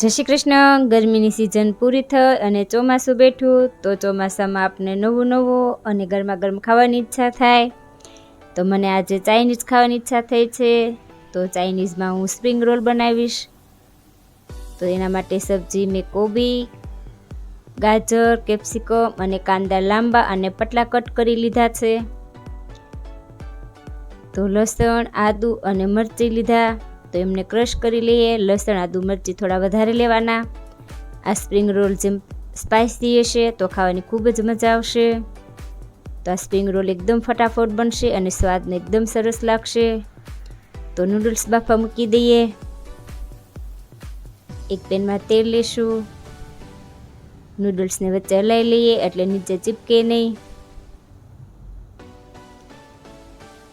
જય શ્રી કૃષ્ણ. ગરમીની સિઝન પૂરી થઈ અને ચોમાસું બેઠું. તો ચોમાસામાં આપણે નવું નવું અને ગરમા ગરમ ખાવાની ઈચ્છા થાય. તો મને આજે ચાઇનીઝ ખાવાની ઈચ્છા થઈ છે. તો ચાઇનીઝમાં હું સ્પ્રિંગ રોલ બનાવીશ. તો એના માટે સબ્જી મેં કોબી, ગાજર, કેપ્સિકમ અને કાંદા લાંબા અને પતલા કટ કરી લીધા છે. તો લસણ, આદુ અને મરચી લીધા. તો એમને ક્રશ કરી લઈએ, લસણ, આદુ મરચી થોડા વધારે લેવાના. આ સ્પ્રિંગ રોલ જેમ સ્પાઇસી હશે તો ખાવાની ખૂબ જ મજા આવશે. તો આ સ્પ્રિંગ રોલ એકદમ ફટાફટ બનશે અને સ્વાદને એકદમ સરસ લાગશે. તો નૂડલ્સ બાફા મૂકી દઈએ. એક પેનમાં તેલ લેશું. નૂડલ્સને વચ્ચે હલાવી લઈએ એટલે નીચે ચીપકે નહીં.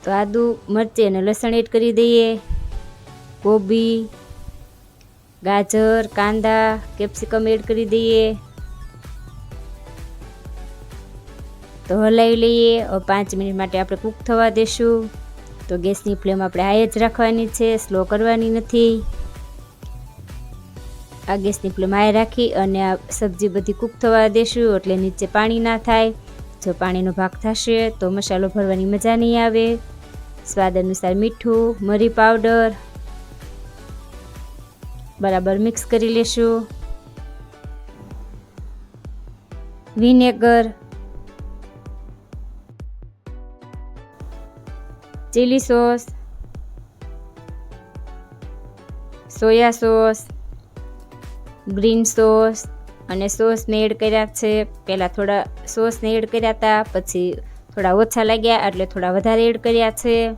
તો આદુ, મરચી અને લસણ એડ કરી દઈએ. કોબી, ગાજર, કાંદા, કેપ્સિકમ એડ કરી દઈએ. તો હલાવી લઈએ. પાંચ મિનિટ માટે આપણે કૂક થવા દેશું. તો ગેસની ફ્લેમ આપણે હાઈ જ રાખવાની છે. સ્લો કરવાની નથી. આ ગેસની ફ્લેમ હાઈ રાખી અને આ સબ્જી બધી કૂક થવા દેશું એટલે નીચે પાણી ના થાય. જો પાણીનો ભાગ થશે તો મસાલો ભરવાની મજા નહીં આવે. સ્વાદ અનુસાર મીઠું, મરી પાવડર બરાબર મિક્સ કરી લેશું. Vinegar chilli sauce soya sauce green sauce અને સોસને એડ કર્યા છે. પહેલાં થોડા સોસને એડ કર્યા હતા, પછી થોડા ઓછા લાગ્યા, એટલે થોડા વધારે એડ કર્યા છે.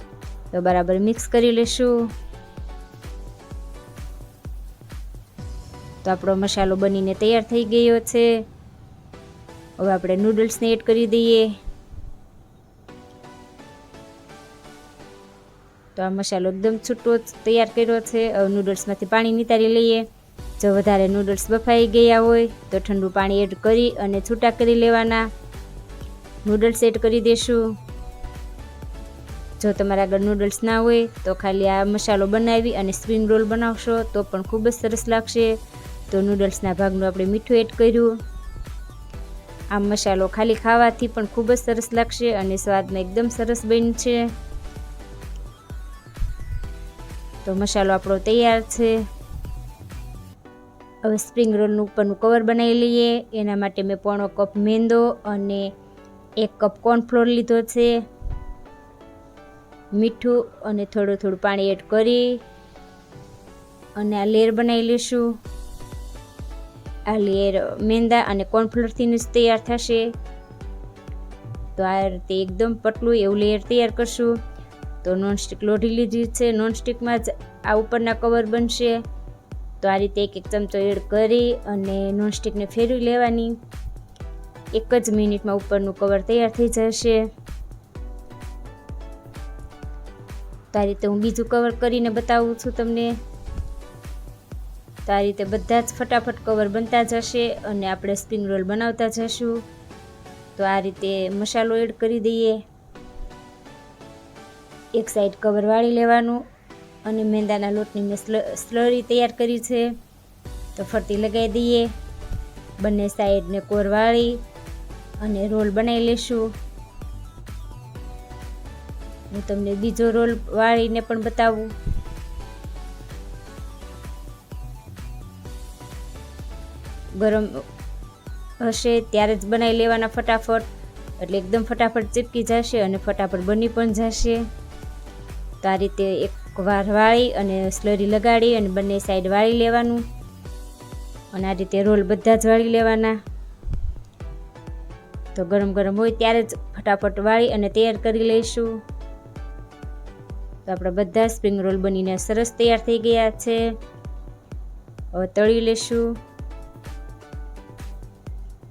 તો બરાબર મિક્સ કરી લેશું. તો આપણો મસાલો બનીને તૈયાર થઈ ગયો છે. હવે આપણે નૂડલ્સને એડ કરી દઈએ. તો આ મસાલો એકદમ છૂટો તૈયાર કર્યો છે. હવે નૂડલ્સમાંથી પાણી નિતારી લઈએ. જો વધારે નૂડલ્સ બફાઈ ગયા હોય, તો ઠંડુ પાણી એડ કરી અને છૂટા કરી લેવાના. નૂડલ્સ એડ કરી દેશું. જો તમારા આગળ નૂડલ્સ ના હોય, તો ખાલી આ મસાલો બનાવી અને સ્પ્રિંગ રોલ બનાવશો, તો પણ ખૂબ જ સરસ લાગશે. તો નૂડલ્સના ભાગનું આપણે મીઠું એડ કર્યું. આ મસાલો ખાલી ખાવાથી પણ ખૂબ જ સરસ લાગશે અને સ્વાદમાં એકદમ સરસ બનશે. તો મસાલો આપણો તૈયાર છે. હવે સ્પ્રિંગ રોલનું ઉપરનું કવર બનાવી લઈએ. એના માટે મેં પોણો કપ મેંદો અને એક કપ કોર્નફ્લોર લીધો છે. મીઠું અને થોડું થોડું પાણી એડ કરી અને આ લેર બનાવી લઈશું. આ લેયર મેંદા અને કોર્નફ્લોરથી જ તૈયાર થશે. તો આ રીતે એકદમ પતલું એવું લેયર તૈયાર કરશું. તો નોનસ્ટિક લોઢી લીધી છે. નોનસ્ટિકમાં જ આ ઉપરના કવર બનશે. તો આ રીતે એક એક ચમચો એડ કરી અને નોનસ્ટિકને ફેરવી લેવાની. એક જ મિનિટમાં ઉપરનું કવર તૈયાર થઈ જશે. તો આ રીતે હું બીજું કવર કરીને બતાવું છું તમને. તો આ રીતે બધા જ ફટાફટ કવર બનતા જશે અને આપણે સ્પ્રિંગ રોલ બનાવતા જશું. તો આ રીતે મસાલો એડ કરી દઈએ. એક સાઈડ કવર વાળી લેવાનું અને મેંદાના લોટની મેં સ્લરી તૈયાર કરી છે. તો ફરતી લગાવી દઈએ. બંને સાઈડને કોર વાળી અને રોલ બનાવી લેશું. હું તમને બીજો રોલ વાળીને પણ બતાવું. ગરમ હશે ત્યારે જ બનાવી લેવાના ફટાફટ. એટલે એકદમ ફટાફટ ચીપકી જશે અને ફટાફટ બની પણ જશે. તો આ રીતે એક વાર વાળી અને સ્લરી લગાડી અને બંને સાઈડ વાળી લેવાનું. અને આ રીતે રોલ બધા જ વાળી લેવાના. તો ગરમ ગરમ હોય ત્યારે જ ફટાફટ વાળી અને તૈયાર કરી લઈશું. તો આપણા બધા સ્પ્રિંગ રોલ બનીને સરસ તૈયાર થઈ ગયા છે. હવે તળી લેશું.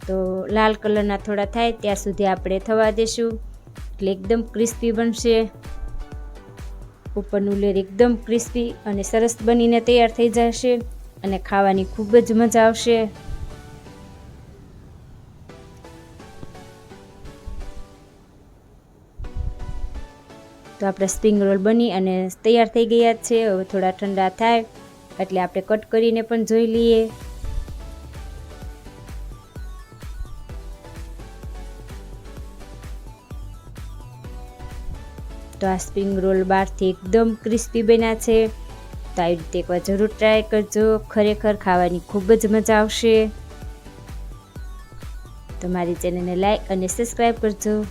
તો લાલ કલરના થોડા થાય ત્યાં સુધી આપણે થવા દેશું. એટલે એકદમ ક્રિસ્પી બનશે. ઉપરનું લેર એકદમ ક્રિસ્પી અને સરસ બનીને તૈયાર થઈ જશે અને ખાવાની ખૂબ જ મજા આવશે. તો આપણા સ્પ્રિંગ રોલ બની અને તૈયાર થઈ ગયા છે. હવે થોડા ઠંડા થાય એટલે આપણે કટ કરીને પણ જોઈ લઈએ. તો આ સ્પ્રિંગ રોલ બહારથી એકદમ ક્રિસ્પી બન્યા છે. તો આવી રીતે એકવાર જરૂર ટ્રાય કરજો. ખરેખર ખાવાની ખૂબ જ મજા આવશે. તમારી ચેનલને લાઈક અને સબસ્ક્રાઈબ કરજો.